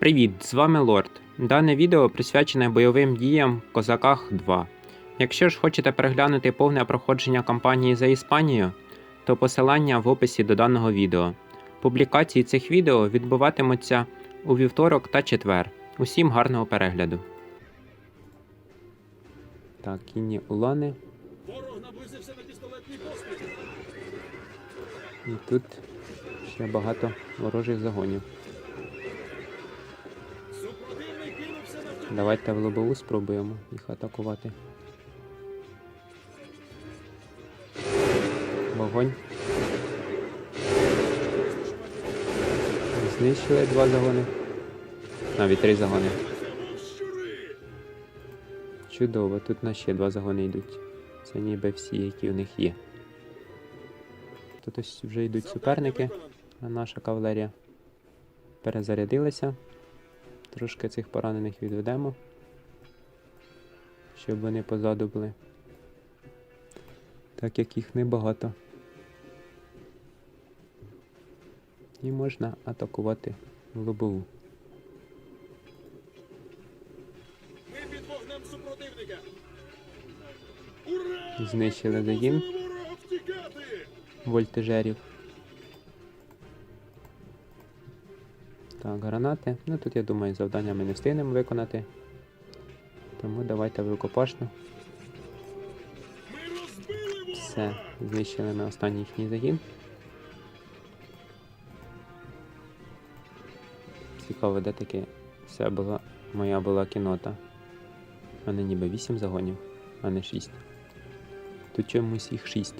Привіт, з вами Лорд. Дане відео присвячене бойовим діям в Козаках 2. Якщо ж хочете переглянути повне проходження кампанії за Іспанію, то посилання в описі до даного відео. Публікації цих відео відбуватимуться у вівторок та четвер. Усім гарного перегляду. Так, кінні улани. Ворог наблизився на пістолетний постріл. І тут ще багато ворожих загонів. Давайте в лобову спробуємо їх атакувати. Вогонь. Знищили два загони. Навіть три загони. Чудово, тут на ще два загони йдуть. Це ніби всі, які в них є. Тут ось вже йдуть суперники, наша кавалерія перезарядилася. Трошки цих поранених відведемо, щоб вони позаду були. Так як їх небагато. І можна атакувати лобову. Ми під вогнем супротивника. Ура! Знищили загін вольтежерів. Так, гранати. Ну тут я думаю, завдання ми не встигнемо виконати. Тому давайте в рукопашну. Ми! Все, знищили на останній їхній загін. Цікаво, де таке це була моя була кінота. У мене ніби 8 загонів, а не 6. Тут чомусь їх 6.